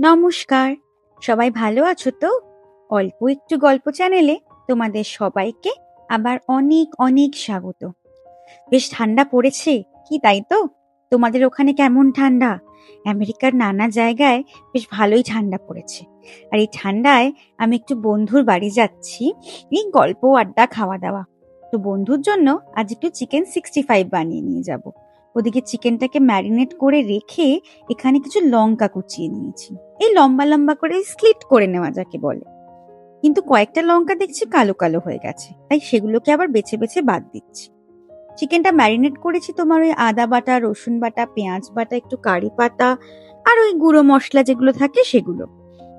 নমস্কার। সবাই ভালো আছো তো? অল্প একটু গল্প চ্যানেলে তোমাদের সবাইকে আবার অনেক অনেক স্বাগত। বেশ ঠান্ডা পড়েছে, কি তাই তো? তোমাদের ওখানে কেমন ঠান্ডা? আমেরিকার নানা জায়গায় বেশ ভালোই ঠান্ডা পড়েছে। আর এই ঠান্ডায় আমি একটু বন্ধুর বাড়ি যাচ্ছি, এই গল্প, আড্ডা খাওয়া দাওয়া তো বন্ধুর জন্য আজ একটু চিকেন সিক্সটি ফাইভ বানিয়ে নিয়ে যাব। ওদিকে চিকেনটাকে ম্যারিনেট করে রেখে এখানে কিছু লঙ্কা কুচিয়ে নিয়েছি। এই লম্বা লম্বা করে স্লিট করে নেওয়া যাকে বলে। কিন্তু কয়েকটা লঙ্কা দেখছি কালো কালো হয়ে গেছে, তাই সেগুলোকে আবার বেছে বেছে বাদ দিচ্ছি। চিকেনটা ম্যারিনেট করেছি তোমার ওই আদা বাটা, রসুন বাটা, পেঁয়াজ বাটা, একটু কারি পাতা আর ওই গুঁড়ো মশলা যেগুলো থাকে সেগুলো।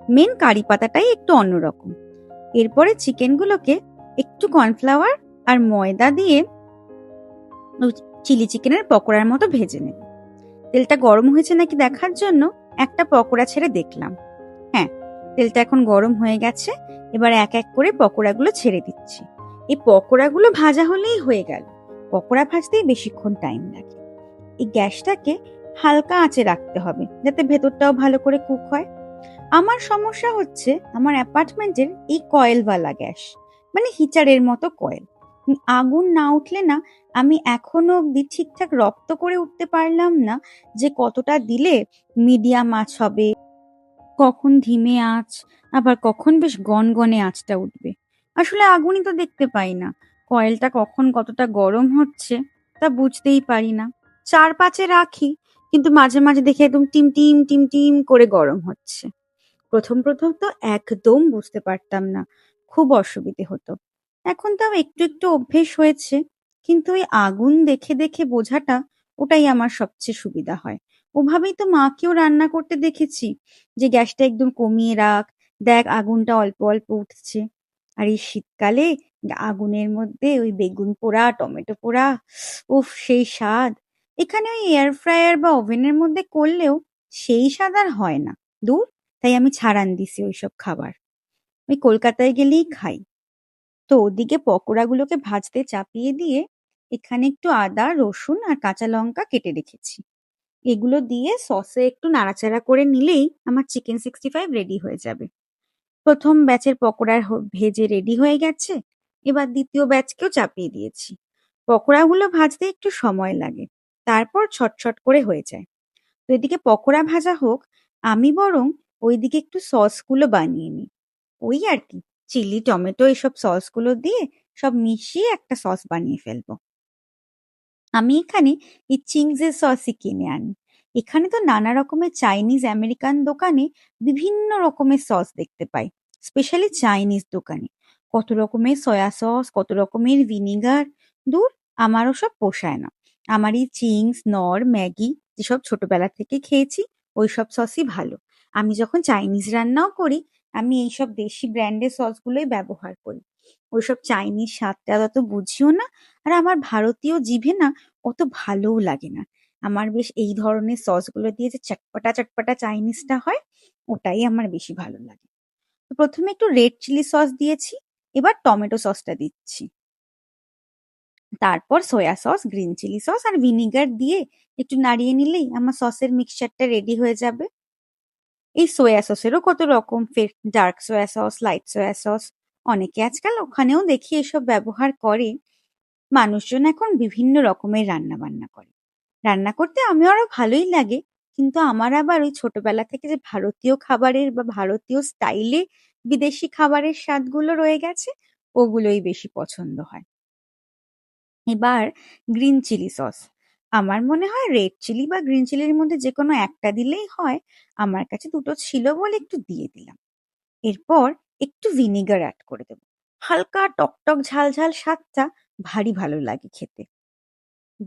মেন কারি পাতাটাই একটু অন্যরকম এরপরে চিকেনগুলোকে একটু কর্নফ্লাওয়ার আর ময়দা দিয়ে চিলি চিকেনের পকোড়ার মতো ভেজে নেব তেলটা গরম হয়েছে নাকি দেখার জন্য একটা পকোড়া ছেড়ে দেখলাম। হ্যাঁ তেলটা এখন গরম হয়ে গেছে, এবার এক এক করে পকোড়াগুলো ছেড়ে দিচ্ছি। এই পকোড়াগুলো ভাজা হলেই হয়ে গেল। পকোড়া ভাজতেই বেশিক্ষণ টাইম লাগে। এই গ্যাসটাকে হালকা আঁচে রাখতে হবে, যাতে ভেতরটাও ভালো করে কুক হয়। আমার সমস্যা হচ্ছে, আমার অ্যাপার্টমেন্টের এই কয়েলওয়ালা গ্যাস মানে হিচারের মতো কয়েল। আগুন না উঠলে না আমি এখনও অব্দি ঠিকঠাক রপ্ত করে উঠতে পারলাম না যে কতটা দিলে মিডিয়াম আঁচ হবে। কখন ধিমে আঁচ, আবার কখন বেশ গনগনে আঁচটা উঠবে। আসলে আগুনই তো দেখতে পাই না। কয়েলটা কখন কতটা গরম হচ্ছে তা বুঝতেই পারি না। চার পাঁচে রাখি, কিন্তু মাঝে মাঝে দেখে একদম টিম টিম টিম টিম করে গরম হচ্ছে। প্রথম প্রথম তো একদম বুঝতে পারতাম না। খুব অসুবিধে হতো। এখন তাও একটু একটু অভ্যেস হয়েছে, কিন্তু ওই আগুন দেখে দেখে বোঝাটা ওটাই আমার সবচেয়ে সুবিধা হয়। ওভাবেই তো মাকেও রান্না করতে দেখেছি যে গ্যাসটা একদম কমিয়ে রাখ, দেখ আগুনটা অল্প অল্প উঠছে। আর এই শীতকালে আগুনের মধ্যে ওই বেগুন পোড়া, টমেটো পোড়া, উফ, সেই স্বাদ। এখানে ওই এয়ার ফ্রায়ার বা ওভেনের মধ্যে করলেও সেই স্বাদ আর হয় না। দূর, তাই আমি ছাড়ান দিছি ওইসব খাবার। ওই কলকাতায় গেলেই খাই। তো ওদিকে পকোড়াগুলোকে ভাজতে চাপিয়ে দিয়ে এখানে একটু আদা, রসুন আর কাঁচা লঙ্কা কেটে রেখেছি। এগুলো দিয়ে সসে একটু নাড়াচাড়া করে নিলেই আমার চিকেন সিক্সটি ফাইভ রেডি হয়ে যাবে। প্রথম ব্যাচের পকোড়ার ভেজে রেডি হয়ে গেছে। এবার দ্বিতীয় ব্যাচকেও চাপিয়ে দিয়েছি। পকোড়াগুলো ভাজতে একটু সময় লাগে, তারপর ছটছট করে হয়ে যায়। তো এদিকে পকোড়া ভাজা হোক, আমি বরং ওইদিকে একটু সসগুলো বানিয়ে নিই। ওই আর কি। চিলি, টমেটো এসব সসগুলো দিয়ে সব মিশিয়ে একটা সস বানিয়ে ফেলব। আমি এখানে এই চিংসের সসই কিনে আনি। এখানে তো নানা রকমের চাইনিজ আমেরিকান দোকানে বিভিন্ন রকমের সস দেখতে পাই, স্পেশালি চাইনিজ দোকানে। কত রকমের সয়া সস, কত রকমের ভিনিগার, দূর আমারও সব পোষায় না। আমার এই চিংস, নর, ম্যাগি যেসব ছোটবেলা থেকে খেয়েছি ওই সব সসই ভালো। আমি যখন চাইনিজ রান্নাও করি আমি এইসব দেশি ব্র্যান্ডের সসগুলোই ব্যবহার করি। ওইসব চাইনিজ স্বাদটা অত বুঝিও না, আর আমার ভারতীয় জিভে না অত ভালোও লাগে না। আমার বেশ এই ধরনের সসগুলো দিয়ে যে চটপটা চটপটা চাইনিজটা হয়, ওটাই আমার বেশি ভালো লাগে। তো প্রথমে একটু রেড চিলি সস দিয়েছি, এবার টমেটো সসটা দিচ্ছি। তারপর soya sauce green chilli sauce আর ভিনিগার দিয়ে একটু নাড়িয়ে নিলেই আমার সসের মিক্সচারটা রেডি হয়ে যাবে। এই সোয়া সসেরও কত রকম? ফের dark soya sauce light soya sauce অনেকে আজকাল ওখানেও দেখি এসব ব্যবহার করে। মানুষজন এখন বিভিন্ন রকমের রান্না বান্না করে। রান্না করতে আমি আরও ভালোই লাগে, কিন্তু আমার আবার ওই ছোটবেলা থেকে যে ভারতীয় খাবারের বা ভারতীয় স্টাইলে বিদেশি খাবারের স্বাদগুলো রয়ে গেছে, ওগুলোই বেশি পছন্দ হয়। এবার গ্রিন চিলি সস আমার মনে হয় রেড চিলি বা গ্রিন চিলির মধ্যে যে কোনো একটা দিলেই হয়। আমার কাছে দুটো ছিল বলে একটু দিয়ে দিলাম। এরপর একটু ভিনিগার অ্যাড করে দেবো। হালকা টকটক ঝাল ঝাল স্বাদটা ভারী ভালো লাগে খেতে।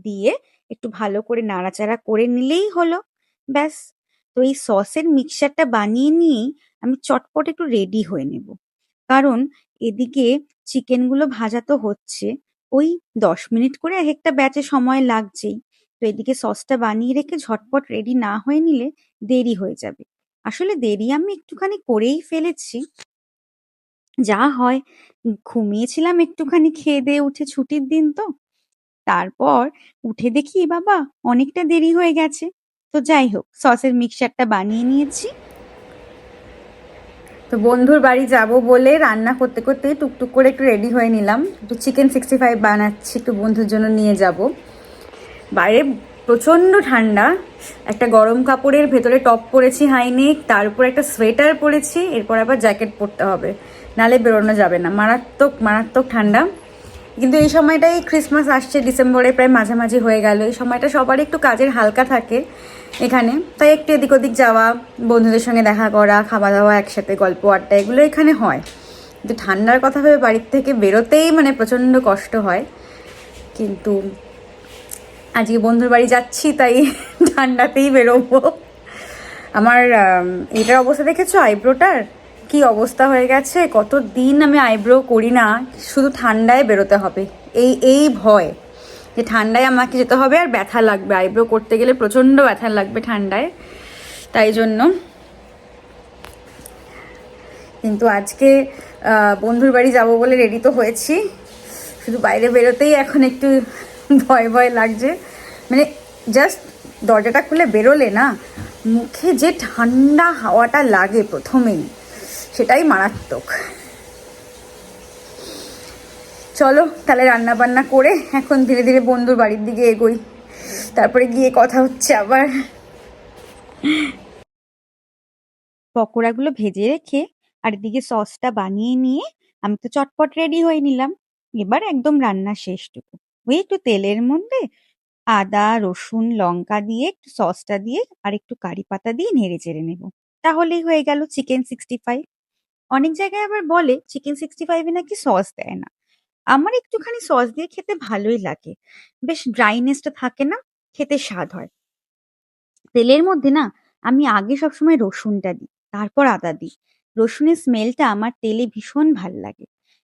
দিয়ে একটু ভালো করে নাড়াচাড়া করে নিলেই হলো। ব্যাস। তো এই সসের মিক্সচারটা বানিয়ে নিয়েই আমি চটপট একটু রেডি হয়ে নেব। কারণ এদিকে চিকেনগুলো ভাজা তো হচ্ছে। ওই দশ মিনিট করে এক একটা ব্যাচে সময় লাগছেই। তো এদিকে সসটা বানিয়ে রেখে ঝটপট রেডি না হয়ে নিলে দেরি হয়ে যাবে। আসলে দেরি আমি একটুখানি করেই ফেলেছি। যা হয়, ঘুমিয়েছিলাম একটুখানি, খেয়ে দিয়ে উঠে ছুটির দিন তো। তারপর উঠে দেখি বাবা, অনেকটা দেরি হয়ে গেছে। তো যাই হোক, সসের মিক্সারটা বানিয়ে নিয়েছি। তো বন্ধুর বাড়ি যাব বলে রান্না করতে করতে টুকটুক করে একটু রেডি হয়ে নিলাম। একটু চিকেন সিক্সটি ফাইভ বানাচ্ছি, একটু বন্ধুর জন্য নিয়ে যাব। বাইরে প্রচণ্ড ঠান্ডা, একটা গরম কাপড়ের ভেতরে টপ পরেছি হাইনেক তার উপর একটা সোয়েটার পরেছি, এরপর আবার জ্যাকেট পরতে হবে। নালে বেরোনো যাবে না, মারাত্মক মারাত্মক ঠান্ডা। কিন্তু এই সময়টাই ক্রিসমাস আসছে ডিসেম্বরে প্রায় মাঝামাঝি হয়ে গেল। এই সময়টা সবারই একটু কাজের হালকা থাকে এখানে। তাই একটু এদিক ওদিক যাওয়া, বন্ধুদের সঙ্গে দেখা করা খাওয়া দাওয়া একসাথে গল্প, আড্ডা, এগুলো এখানে হয়। কিন্তু ঠান্ডার কথা ভেবে বাড়ির থেকে বেরোতেই মানে প্রচণ্ড কষ্ট হয়। কিন্তু আজকে বন্ধুর বাড়ি যাচ্ছি, তাই ঠান্ডাতেই বেরোবো। আমার এটার অবস্থা দেখেছ? আইব্রোটার? কি অবস্থা হয়ে গেছে? কত দিন আমি আইব্রো করি না, শুধু ঠান্ডায় বেরোতে হবে। এই এই ভয় যে ঠান্ডায় আমাকে যেতে হবে আর ব্যথা লাগবে। আইব্রো করতে গেলে প্রচণ্ড ব্যথা লাগবে ঠান্ডায়, তাই জন্য। কিন্তু আজকে বন্ধুর বাড়ি যাব বলে রেডি তো হয়েছি। শুধু বাইরে বেরোতেই এখন একটু ভয় ভয় লাগছে। মানে জাস্ট দরজাটা খুলে বেরোলে না, মুখে যে ঠান্ডা হাওয়াটা লাগে প্রথমেই, সেটাই মারাত্মক। চলো, তাহলে রান্না বান্না করে এখন ধীরে ধীরে বন্ধুর বাড়ির দিকে এগোই। তারপরে গিয়ে কথা হচ্ছে আবার। পকোড়াগুলো ভেজে রেখে আর এদিকে সসটা বানিয়ে নিয়ে আমি তো চটপট রেডি হয়ে নিলাম। এবার একদম রান্না শেষটুকু। ওই একটু তেলের মধ্যে। আদা, রসুন, লঙ্কা দিয়ে একটু সসটা দিয়ে আর একটু কারি পাতা দিয়ে নেড়ে চেড়ে নেব। তাহলেই হয়ে গেল চিকেন সিক্সটি ফাইভ। অনেক জায়গায় আবার বলে চিকেন সিক্সটি ফাইভে নাকি সস দেয় না। আমার একটুখানি সস দিয়ে খেতে ভালোই লাগে। বেশ ড্রাইনেসটা থাকে না, খেতে স্বাদ হয়। তেলের মধ্যে না আমি আগে সবসময় রসুনটা দিই, তারপর আদা দিই। রসুনের স্মেলটা আমার তেলে ভীষণ ভালো লাগে।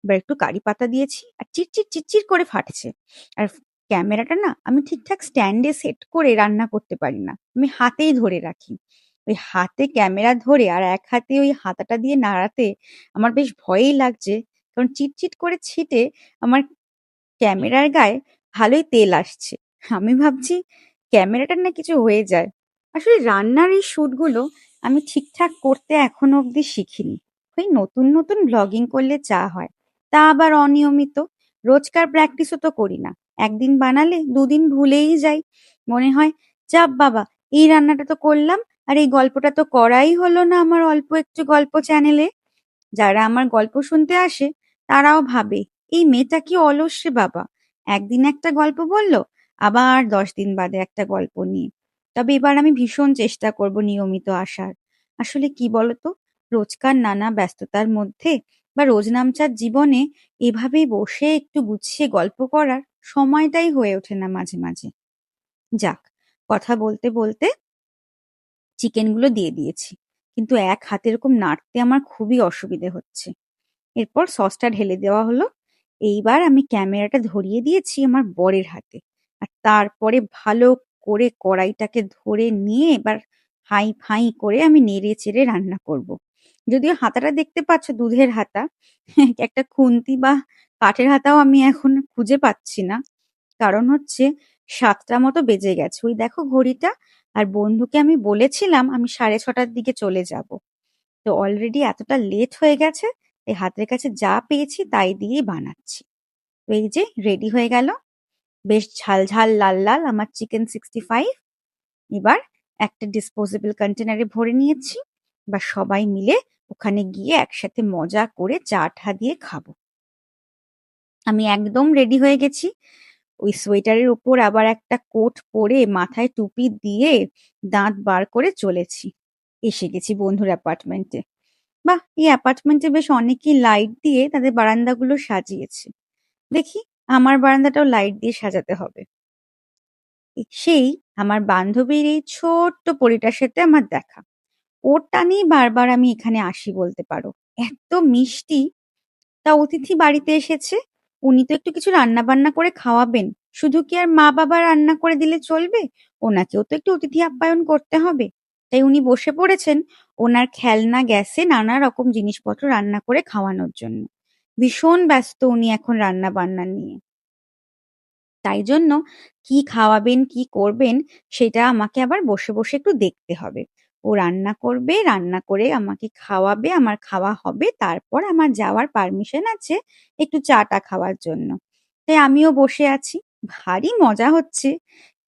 এবার একটু কারি পাতা দিয়েছি আর চিটচিট চিটচির করে ফাটছে। আর ক্যামেরাটা না আমি ঠিকঠাক স্ট্যান্ডে সেট করে রান্না করতে পারি না। আমি হাতেই ধরে রাখি। ওই হাতে ক্যামেরা ধরে আর এক হাতে ওই হাতাটা দিয়ে নাড়াতে আমার বেশ ভয়ই লাগছে। কারণ চিটচিট করে ছিটে আমার ক্যামেরার গায়ে ভালোই তেল আসছে। আমি ভাবছি ক্যামেরাটার না কিছু হয়ে যায়। আসলে রান্নার এই শ্যুটগুলো আমি ঠিকঠাক করতে এখনও অবধি শিখিনি। ওই নতুন নতুন ব্লগিং করলে যা হয়। তা আবার অনিয়মিত। রোজকার প্র্যাকটিসও তো করি না। একদিন বানালে দুদিন ভুলেই যাই। মনে হয় চাপ বাবা, এই রান্নাটা তো করলাম, আর এই গল্পটা তো করাই হলো না আমার অল্প একটু গল্প চ্যানেলে যারা আমার গল্প শুনতে আসে, তারাও ভাবে, এই মেয়েটা কি অলস বাবা। একদিন একটা গল্প বলল, আবার দশ দিন বাদে একটা গল্প নিয়ে। তবে এবার আমি ভীষণ চেষ্টা করব নিয়মিত আসার। আসলে কি বলতো, রোজকার নানা ব্যস্ততার মধ্যে বা রোজ নামচার জীবনে এভাবেই বসে একটু গুছিয়ে গল্প করার সময়টাই হয়ে ওঠে না মাঝে মাঝে। যাক, কথা বলতে বলতে চিকেনগুলো দিয়ে দিয়েছি। কিন্তু এক হাতে এরকম নাড়তে আমার খুবই অসুবিধে হচ্ছে। এরপর সসটা ঢেলে দেওয়া হলো। এইবার আমি ক্যামেরাটা ধরিয়ে দিয়েছি আমার বরের হাতে। আর তারপরে ভালো করে কড়াইটাকে ধরে নিয়ে এবার হাই ফাই করে আমি নেড়ে চেড়ে রান্না করব। যদিও হাতাটা দেখতে পাচ্ছ, দুধের হাতা। একটা খুন্তি বা কাঠের হাতাও আমি এখন খুঁজে পাচ্ছি না। কারণ হচ্ছে সাতটা মতো বেজে গেছে। ওই দেখো ঘড়িটা। আর বন্ধুকে আমি বলেছিলাম আমি সাড়ে ছটার দিকে চলে যাব। তো অলরেডি এতটা লেট হয়ে গেছে। এই হাতের কাছে যা পেয়েছি তাই দিয়েই বানাচ্ছি। তো এই যে রেডি হয়ে গেল। বেশ ঝাল ঝাল, লাল লাল আমার চিকেন সিক্সটি ফাইভ এবার একটা ডিসপোজেবল কন্টেনারে ভরে নিয়েছি। বা সবাই মিলে ওখানে গিয়ে একসাথে মজা করে চা ঠা দিয়ে খাব। আমি একদম রেডি হয়ে গেছি। ওই সোয়েটারের উপর আবার একটা কোট পরে মাথায় টুপি দিয়ে দাঁত বার করে চলেছি। এসে গেছি বন্ধুর অ্যাপার্টমেন্টে বাহ! এই অ্যাপার্টমেন্টে বেশ অনেকেই লাইট দিয়ে তাদের বারান্দাগুলো সাজিয়েছে। দেখি আমার বারান্দাটাও লাইট দিয়ে সাজাতে হবে। সেই আমার বান্ধবীর এই ছোট্ট পরিটার সাথে আমার দেখা। ওর টানেই বারবার আমি এখানে আসি বলতে পারো। এত মিষ্টি। তা অতিথি বাড়িতে এসেছে। উনি তো একটু কিছু রান্না বান্না করে খাওয়াবেন। শুধু কি আর মা বাবা রান্না করে দিলে চলবে? ওনাকেও তো একটু অতিথি আপ্যায়ন করতে হবে। তাই উনি বসে পড়েছেন ওনার খেলনা, গ্যাসে নানা রকম জিনিসপত্র রান্না করে খাওয়ানোর জন্য। ভীষণ ব্যস্ত উনি এখন রান্না বান্না নিয়ে। তাই জন্য কি খাওয়াবেন, কি করবেন, সেটা আমাকে আবার বসে বসে একটু দেখতে হবে। ও রান্না করবে, রান্না করে আমাকে খাওয়াবে, আমার খাওয়া হবে, তারপর আমার যাওয়ার পারমিশন আছে একটু চাটা খাওয়ার জন্য। তাই আমিও বসে আছি, ভারী মজা হচ্ছে।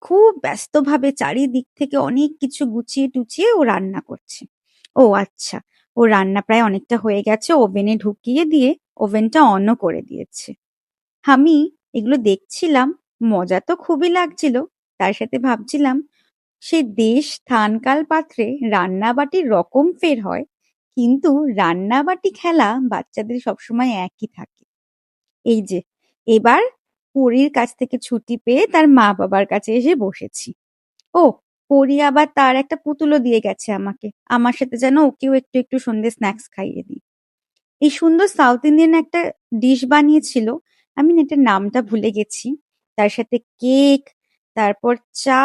খুব ব্যস্তভাবে চারিদিক থেকে অনেক কিছু গুছিয়ে টুচিয়ে ও রান্না করছে। ও আচ্ছা ও রান্না প্রায় অনেকটা হয়ে গেছে, ওভেনে ঢুকিয়ে দিয়ে ওভেনটা অনও করে দিয়েছে। আমি এগুলো দেখছিলাম, মজা তো খুবই লাগছিল, তার সাথে ভাবছিলাম সে দেশ স্থানকাল পাত্রে রান্নাবাটির রকম ফের হয়। কিন্তু রান্নাবাটি খেলা বাচ্চাদের সবসময় একই থাকে। এই যে, এবার পরীর কাছ থেকে ছুটি পেয়ে তার মা বাবার কাছে এসে বসেছি। ও, পরী আবার তার একটা পুতুলও দিয়ে গেছে আমাকে। আমার সাথে যেন ওকেও একটু একটু সন্ধ্যে স্ন্যাক্স খাইয়ে দিই। এই সুন্দর সাউথ ইন্ডিয়ান একটা ডিশ বানিয়েছিল। আমি এটার নামটা ভুলে গেছি। তার সাথে কেক, তারপর চা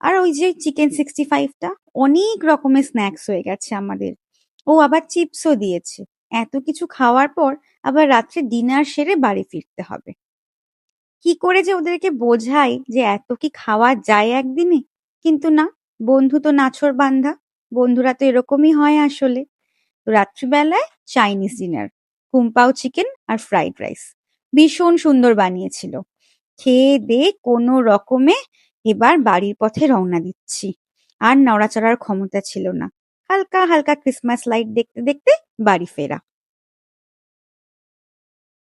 আর ওই যে চিকেন সিক্সটি ফাইভটা অনেক রকমের স্ন্যাক্স হয়ে গেছে আমাদের। ও আবার চিপসও দিয়েছে। এত কিছু খাওয়ার পর আবার রাত্রে ডিনার সেরে বাড়ি ফিরতে হবে। কি করে যে ওদেরকে বোঝাই যে এত কি খাওয়া যায় একদিনে? কিন্তু না বন্ধু তো নাছর বান্ধা। বন্ধুরা তো এরকমই হয় আসলে। রাত্রিবেলায় Chinese dinner kung pao chicken আর ফ্রাইড রাইস ভীষণ সুন্দর বানিয়েছিল। খেয়ে দে কোনো রকমে এবার বাড়ির পথে রওনা দিচ্ছি। আর নড়াচড়ার ক্ষমতা ছিল না। হালকা হালকা ক্রিসমাস লাইট দেখতে দেখতে বাড়ি ফেরা।